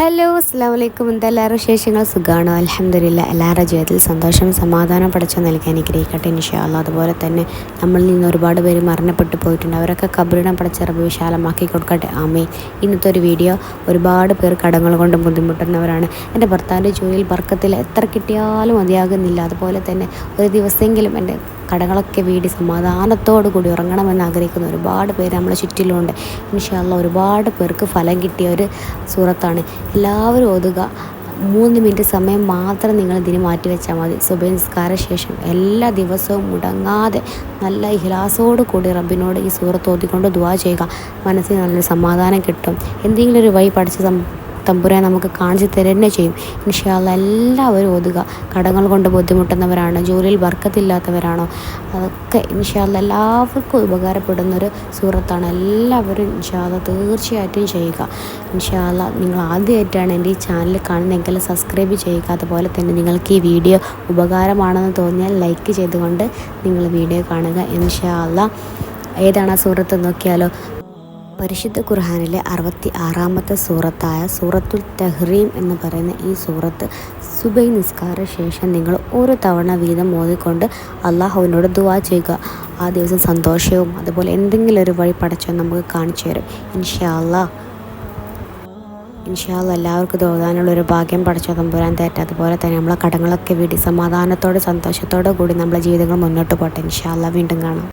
Hello അസ്സാം വലൈക്കും എന്തെല്ലാവരും വിശേഷങ്ങൾ? സുഖമാണോ അലഹമില്ല എല്ലാവരുടെ ജീവിതത്തിൽ സന്തോഷം സമാധാനം പഠിച്ചു നൽകാൻ അനുഗ്രഹിക്കട്ടെ ഇൻഷാല്ല അതുപോലെ തന്നെ നമ്മളിൽ നിന്ന് ഒരുപാട് പേര് മരണപ്പെട്ടു പോയിട്ടുണ്ട്. അവരൊക്കെ കബറിടം പഠിച്ച പടച്ചിറപ്പ് വിശാലമാക്കി കൊടുക്കട്ടെ. ആമേ ഇന്നത്തെ ഒരു വീഡിയോ ഒരുപാട് പേർ കടങ്ങൾ കൊണ്ട് ബുദ്ധിമുട്ടുന്നവരാണ്. എന്റെ ഭർത്താവിന്റെ ജോലിയിൽ വർക്കത്തിൽ എത്ര കിട്ടിയാലും മതിയാകുന്നില്ല. അതുപോലെ തന്നെ ഒരു ദിവസമെങ്കിലും എന്റെ കടകളൊക്കെ വീടി സമാധാനത്തോടു കൂടി ഉറങ്ങണമെന്ന് ആഗ്രഹിക്കുന്ന ഒരുപാട് പേര് നമ്മളെ ചുറ്റിലുണ്ട്. ഇൻഷാല്ല ഒരുപാട് പേർക്ക് ഫലം കിട്ടിയ ഒരു സൂറത്താണ്. എല്ലാവരും ഓതുക. മൂന്ന് മിനിറ്റ് സമയം മാത്രം നിങ്ങൾ ഇതിന് മാറ്റി വെച്ചാൽ മതി. സുബൈ നിസ്കാര ശേഷം എല്ലാ ദിവസവും മുടങ്ങാതെ നല്ല ഇഹ്ലാസോട് കൂടി റബ്ബിനോട് ഈ സൂറത്ത് ഓതിക്കൊണ്ട് ദുവാ ചെയ്യുക. മനസ്സിന് നല്ലൊരു സമാധാനം കിട്ടും. എന്തെങ്കിലും ഒരു വഴി പഠിച്ച തമ്പുരാൻ നമുക്ക് കാണിച്ചു തരുന്ന ചെയ്യും. ഇൻഷാല്ല എല്ലാവരും ഒതുക കടങ്ങൾ കൊണ്ട് ബുദ്ധിമുട്ടുന്നവരാണ് ജോലിയിൽ വർക്കത്തില്ലാത്തവരാണോ. അതൊക്കെ ഇൻഷാല്ല എല്ലാവർക്കും ഉപകാരപ്പെടുന്നൊരു സൂറത്താണ്. എല്ലാവരും ഇൻഷാല്ല തീർച്ചയായിട്ടും ചെയ്യുക. ഇൻഷാല്ല നിങ്ങൾ ആദ്യമായിട്ടാണ് എന്റെ ഈ ചാനൽ കാണുന്നതെങ്കിൽ സബ്സ്ക്രൈബ് ചെയ്യുക. അതുപോലെ തന്നെ നിങ്ങൾക്ക് ഈ വീഡിയോ ഉപകാരമാണെന്ന് തോന്നിയാൽ ലൈക്ക് ചെയ്തുകൊണ്ട് നിങ്ങൾ വീഡിയോ കാണുക. ഇൻഷാല്ല ഏതാണ് ആ സുഹൃത്ത് നോക്കിയാലോ? പരിശുദ്ധ ഖുർഹാനിലെ അറുപത്തി ആറാമത്തെ സൂറത്തായ സൂറത്തുൽ തഹ്റീം എന്ന് പറയുന്ന ഈ സൂറത്ത് സുബൈ നിസ്കാര ശേഷം നിങ്ങൾ ഒരു തവണ വീതം മോദിക്കൊണ്ട് അള്ളാഹുവിനോട് ദുവാ ചെയ്യുക. ആ ദിവസം സന്തോഷവും അതുപോലെ എന്തെങ്കിലും ഒരു വഴി പടച്ചോ നമുക്ക് കാണിച്ചു തരും. ഇൻഷാല്ലാ ഇൻഷാല്ല എല്ലാവർക്കും തോന്നാനുള്ള ഒരു ഭാഗ്യം പഠിച്ചു തമ്പുരാൻ തേറ്റ അതുപോലെ തന്നെ നമ്മളെ കടങ്ങളൊക്കെ വീടി സമാധാനത്തോടെ സന്തോഷത്തോടെ കൂടി നമ്മളെ ജീവിതങ്ങൾ മുന്നോട്ട് പോട്ടെ. ഇൻഷാല്ല വീണ്ടും കാണാം.